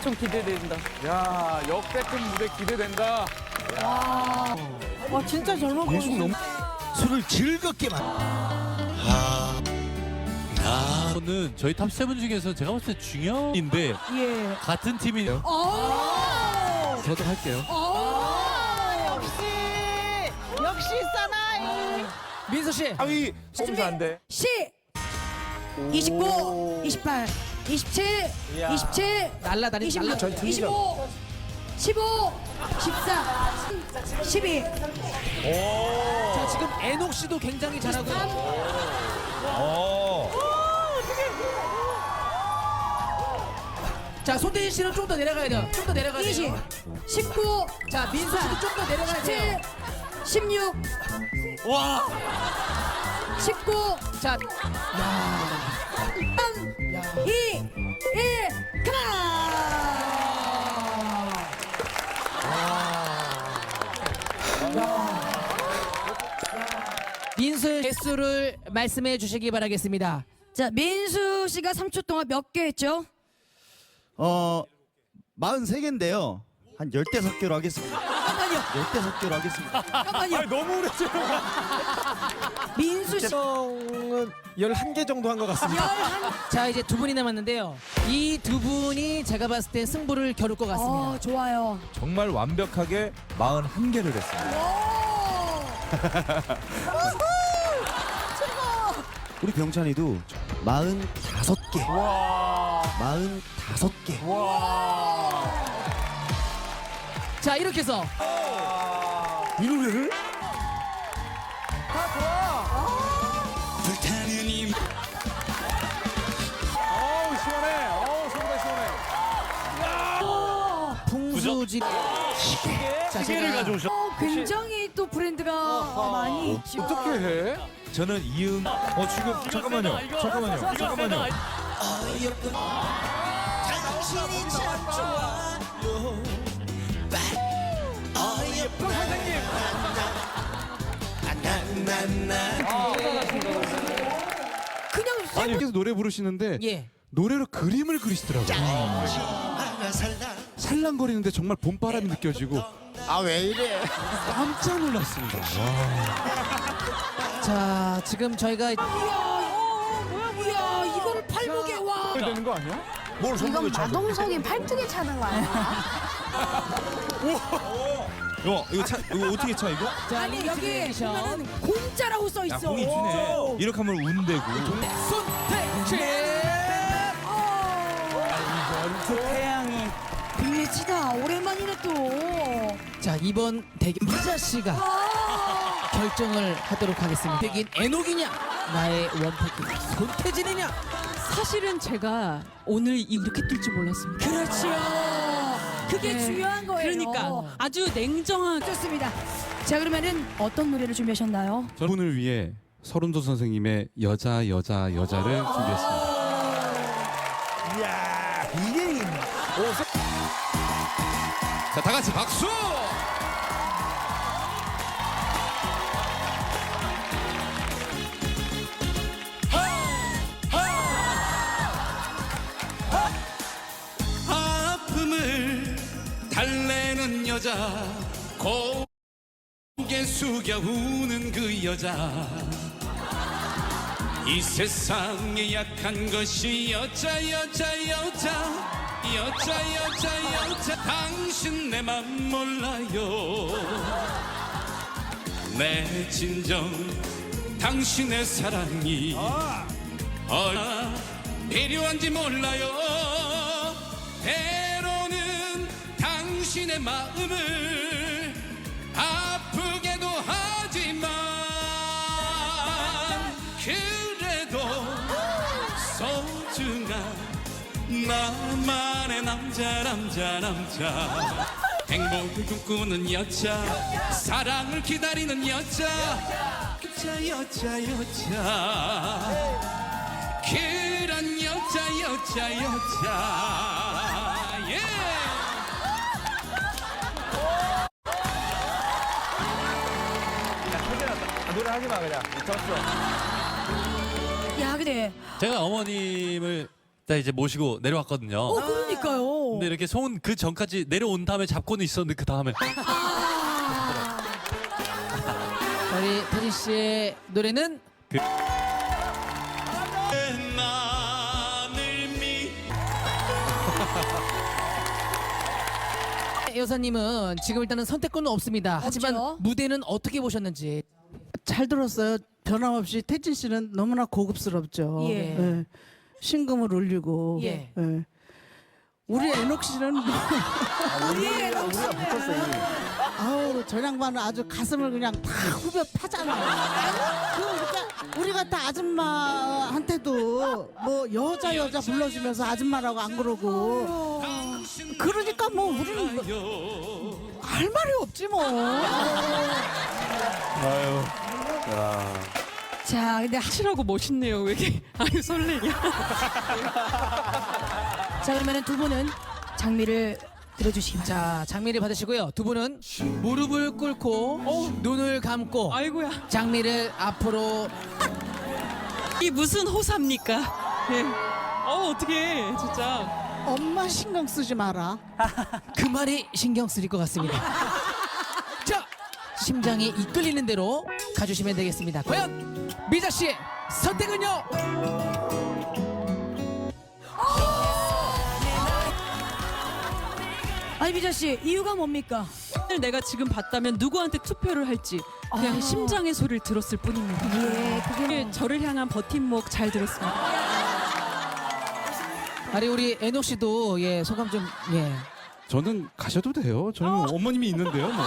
엄청 기대된다. 야 역대급 무대 기대된다. 와 진짜 젊어 보이시. 너무 술을 즐겁게 만. 저는 저희 탑 세븐 중에서 제가 봤을 때 중형인데 예. 같은 팀이에요. 오. 저도 할게요. 오. 역시 역시 사나이. 민서 씨. 하위 꼼수 안 돼. 10, 29, 28, 27, 27, 날라다니 26, 날라. 25, 15, 14, 12, 자 지금 애녹 씨도 굉장히 잘하고. 자 손대진 씨는 좀 더 내려가야 돼요. 좀 더 내려가야 20, 돼요. 19, 자 민서 씨도 좀 더 내려가야 돼요. 17, 16, 와! 19, 자 3, 2, 1, 가라! 민서의 개수를 말씀해 주시기 바라겠습니다. 자, 민수 씨가 3초 동안 몇 개 했죠? 어 43개인데요. 한 15개로 하겠습니다. 잠깐만요. 15개로 하겠습니다. 잠깐만요. 너무 오래 지 민수 씨은 11개 정도 한 것 같습니다. 11. 자 이제 두 분이 남았는데요. 이 두 분이 제가 봤을 때 승부를 겨룰 것 같습니다. 어, 좋아요. 정말 완벽하게 41개를 했습니다. 우리 병찬이도 45개. 와. 45개. 와. 자 이렇게 해서 이 노래를? 어우 시원해. 어우 시원해 시원해. 풍수지 자 시계를 제가 가져오셨. 어, 굉장히 또 브랜드가 많이 있죠. 어떻게 해? 저는 이음 어 지금 잠깐만요. 잠깐만요. 잠깐만요. 그냥 아니 계속 노래 부르시는데 예. 노래로 그림을 그리시더라고요. 살랑거리는데 정말 봄바람이 느껴지고 아 왜 이래? 깜짝 놀랐습니다. 자 지금 저희가 이야, 어, 뭐야 뭐야. 이야, 이거를 팔목에 와. 되는 거 아니야? 이건 마동석이 팔뚝에 차는 거 아니야? 이거 이거 차 이거 어떻게 차 이거? 자 아니 여기 보면은 공짜라고 써 야 있어. 공이 주네. 이렇게 하면 운대고. 손대지 태양이 빅매치다. 오랜만이네 또. 자 이번 대결 미자 씨가 아, 결정을 하도록 하겠습니다. 백인 애녹이냐 나의 원팩이 손태진이냐 사실은 제가 오늘 이렇게 뜰줄 몰랐습니다. 그렇지요. 그게 네. 중요한 거예요. 그러니까 아주 냉정하게 좋습니다. 자 그러면은 어떤 노래를 준비하셨나요? 저분을 위해 서른도 선생님의 여자 여자 여자를 준비했습니다. 자, 다 같이 박수! 달래는 여자 고개 숙여 우는 그 여자. 이 세상에 약한 것이 여자 여자 여자 여자 여자 여자. 당신 내 맘 몰라요. 내 진정 당신의 사랑이 얼마나 필요한지 몰라요 당신의 마음을 아프게도 하지만 그래도 소중한 나만의 남자 남자 남자. 행복을 꿈꾸는 여자 사랑을 기다리는 여자. 여자 여자 여자. 그런 여자 여자 여자 노래 하지 마 그냥. 야 근데 제가 어머님을 딱 이제 모시고 내려왔거든요. 어 그러니까요. 근데 이렇게 손 그 전까지 내려온 다음에 잡고는 있었는데 그 다음에 우리 태진 씨의 노래는 미 여사님은 지금 일단은 선택권은 없습니다. 하지만 없죠. 무대는 어떻게 보셨는지. 잘 들었어요. 변함없이 태진 씨는 너무나 고급스럽죠. 예. 예. 신금을 울리고. 예. 예. 우리 애녹 씨는 뭐 우리의 럭스는 아우 저 양반은 아주 가슴을 그냥 다 후벼 파잖아요. 그 그러니까 우리 같은 아줌마한테도 뭐 여자 여자 불러주면서 아줌마라고 안 그러고 그러니까 뭐 우리는 뭐 할 말이 없지 뭐. 자 근데 하- 확실하고 멋있네요. 왜 이렇게 아유 설레냐. 자 그러면은 두 분은 장미를 들어주시기 바랍니다. 자, 장미를 받으시고요. 두 분은 무릎을 꿇고 눈을 감고 아이고야. 장미를 앞으로 이 무슨 호사입니까? 예. 어 어떻게 진짜. 엄마 신경 쓰지 마라. 그 말이 신경 쓰일 것 같습니다. 자, 심장이 이끌리는 대로 가주시면 되겠습니다. 과연 미자 씨의 선택은요? 아니 미자 씨 이유가 뭡니까? 오늘 내가 지금 봤다면 누구한테 투표를 할지 그냥 아. 심장의 소리를 들었을 뿐입니다. 예 그게 예, 저를 향한 버팀목 잘 들었습니다. 아니 우리 애녹 씨도 예 소감 좀 예. 저는 가셔도 돼요. 저는 어. 어머님이 있는데요. 뭐.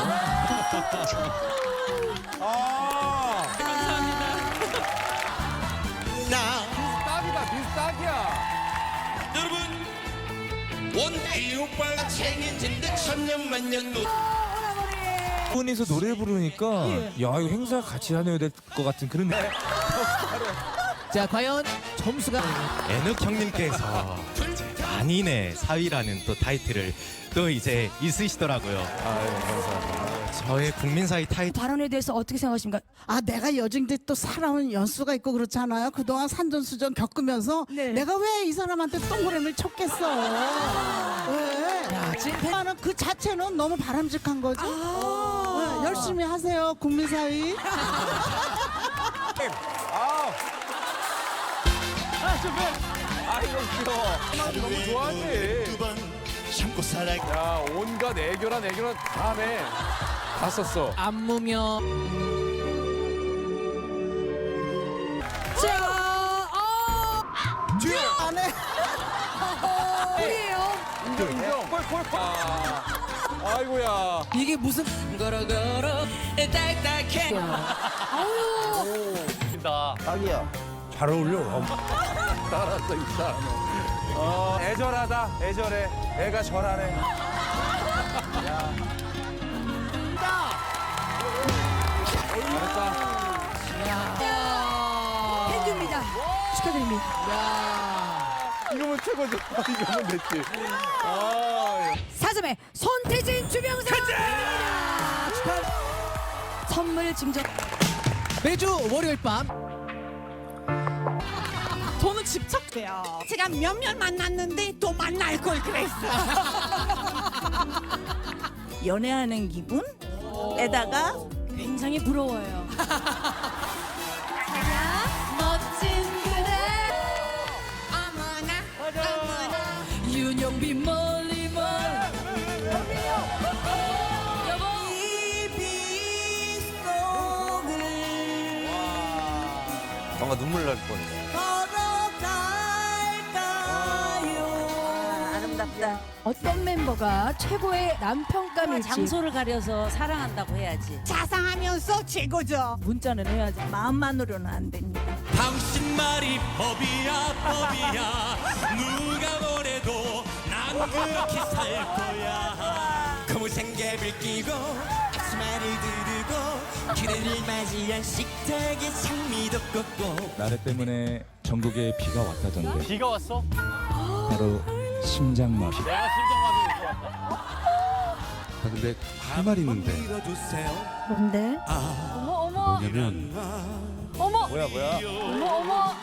아. 여러분 원이 오빠가 듯 천년만년 노 분이서 노래 부르니까 야 이거 행사 같이 다녀야 될 것 같은 그런 느낌. 자 과연 점수가 애녹 형님께서 아니네 사위라는 또 타이틀을 또 이제 있으시더라고요. 저의 국민 사위 타이틀 발언에 대해서 어떻게 생각하십니까? 아 내가 여중대 또 살아온 연수가 있고 그렇잖아요. 그동안 산전수전 겪으면서 네. 내가 왜 이 사람한테 동그라미를 쳤겠어. 왜? 나는 그 자체는 너무 바람직한 거지. 네, 열심히 하세요 국민사위. 아. 아, 좀 해. 아, 이거 귀여워. 너무 좋아하지. 참고 살아 야, 온갖 애교란 애교란 다 하네. 다 썼어. 안무며 자, 어, 뒤에 안에 우리예요. 인정, 인정. 콜, 콜. 아, 아이고야. 이게 무슨 잘 어울려. 따라서 이 사람. 어, 애절하다, 애절해. 애가 절하네. 잘했다. 팬입니다. 축하드립니다. 이거면 최고죠. 이거면 됐지. 아, 사점의 손태진 주병사. 선물 증정. 매주 월요일 밤 저는 집착돼요. 제가 몇몇 만났는데 또 만날 걸 그랬어. 연애하는 기분에다가 굉장히 부러워요. 멋진 그대. 어머나, 어머나. 윤영빈 멀리 멀리. 여보. 이 빗속을 뭔가 눈물 날 뻔했어. 어떤 멤버가 최고의 남편감일지 장소를 가려서 사랑한다고 해야지. 자상하면서 최고죠. 문자는 해야지. 마음만으로는 안 됩니다. 당신 말이 법이야 법이야 누가 뭐래도 난 그렇게 살 거야 거무생 갭을 끼고 앞치마를 두르고 그대를 맞이한 식탁에 장미도 꽂고 나래 때문에 전국에 비가 왔다던데. 비가 왔어? 바로 심장마비. 내가 심장마비. 아, 근데 할 말이 있는데 뭔데? 어머 어머 뭐냐면 어머 뭐야, 뭐야? 어머 어머